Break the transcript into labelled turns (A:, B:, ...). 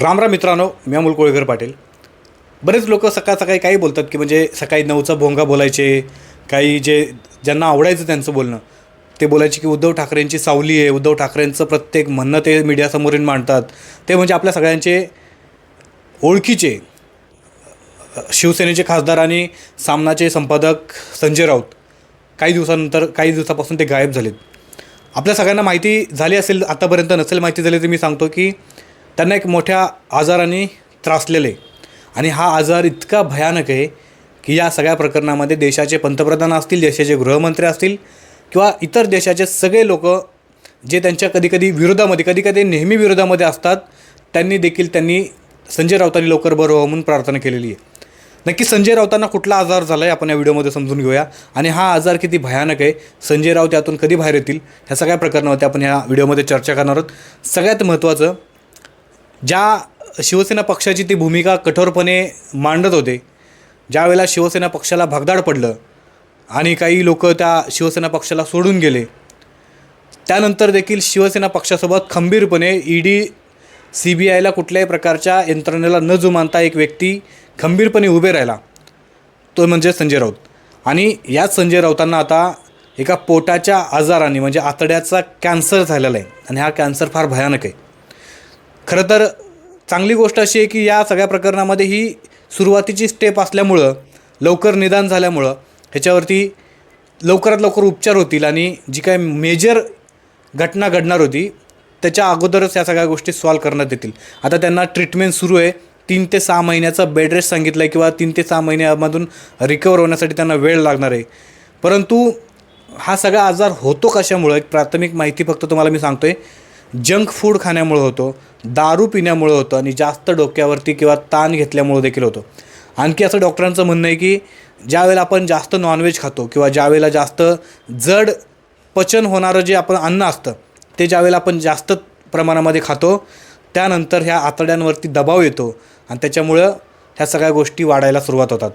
A: राम राम मित्रांनो मी अमोल कोळेकर पाटील. बरेच लोक सकाळ सकाळी काही बोलतात की म्हणजे सकाळी नऊचा भोंगा बोलायचे काही जे ज्यांना आवडायचं त्यांचं बोलणं. ते बोलायचे की उद्धव ठाकरेंची सावली आहे उद्धव ठाकरेंचं प्रत्येक म्हणणं ते मीडियासमोर मांडतात. ते म्हणजे आपल्या सगळ्यांचे ओळखीचे शिवसेनेचे खासदार आणि सामनाचे संपादक संजय राऊत. काही दिवसानंतर काही दिवसापासून ते गायब झालेत. आपल्या सगळ्यांना माहिती झाली असेल आतापर्यंत नसेल माहिती झाली तर मी सांगतो की त्यांना एक मोठ्या आजाराने त्रासलेले. आणि हा आजार इतका भयानक आहे की या सगळ्या प्रकरणामध्ये देशाचे पंतप्रधान असतील देशाचे गृहमंत्री असतील किंवा इतर देशाचे सगळे लोक जे त्यांच्या कधीकधी विरोधामध्ये कधीकधी नेहमी विरोधामध्ये असतात त्यांनी देखील त्यांनी संजय राऊतांनी लवकर बरं व्हावं म्हणून प्रार्थना केलेली आहे. नक्की संजय राऊतांना कुठला आजार झाला आहे आपण या व्हिडिओमध्ये समजून घेऊया. आणि हा आजार किती भयानक आहे संजय राऊत यातून कधी बाहेर येतील ह्या सगळ्या प्रकरणावरती आपण ह्या व्हिडिओमध्ये चर्चा करणार आहोत. सगळ्यात महत्त्वाचं ज्या शिवसेना पक्षाची ती भूमिका कठोरपणे मांडत होते ज्यावेळेला शिवसेना पक्षाला भगदाड पडलं आणि काही लोक त्या शिवसेना पक्षाला सोडून गेले त्यानंतर देखील शिवसेना पक्षासोबत खंबीरपणे ई डी सी बी आयला कुठल्याही प्रकारच्या यंत्रणेला न जुमानता एक व्यक्ती खंबीरपणे उभे राहिला तो म्हणजे संजय राऊत. आणि याच संजय राऊतांना आता एका पोटाच्या आजाराने म्हणजे आतड्याचा कॅन्सर झालेला आहे. आणि हा कॅन्सर फार भयानक आहे. खरं तर चांगली गोष्ट अशी आहे की या सगळ्या प्रकरणामध्ये ही सुरुवातीची स्टेप असल्यामुळं लवकर निदान झाल्यामुळं ह्याच्यावरती लवकरात लवकर उपचार होतील आणि जी काय मेजर घटना घडणार होती त्याच्या अगोदरच या सगळ्या गोष्टी सॉल्व करण्यात येतील. आता त्यांना ट्रीटमेंट सुरू आहे. तीन ते सहा महिन्याचा बेड रेस्ट सांगितलं आहे किंवा तीन ते सहा महिन्यामधून रिकवर होण्यासाठी त्यांना वेळ लागणार आहे. परंतु हा सगळा आजार होतो कशामुळं? एक प्राथमिक माहिती फक्त तुम्हाला मी सांगतो आहे जंक फूड खाण्यामुळं होतो दारू पिण्यामुळं होतं आणि जास्त डोक्यावरती किंवा ताण घेतल्यामुळं देखील होतं. आणखी असं डॉक्टरांचं म्हणणं आहे की ज्यावेळेला आपण जास्त नॉनव्हेज खातो किंवा ज्यावेळेला जास्त जड पचन होणारं जे आपण अन्न असतं ते ज्यावेळेला आपण जास्त प्रमाणामध्ये खातो त्यानंतर ह्या आतड्यांवरती दबाव येतो आणि त्याच्यामुळं ह्या सगळ्या गोष्टी वाढायला सुरुवात होतात.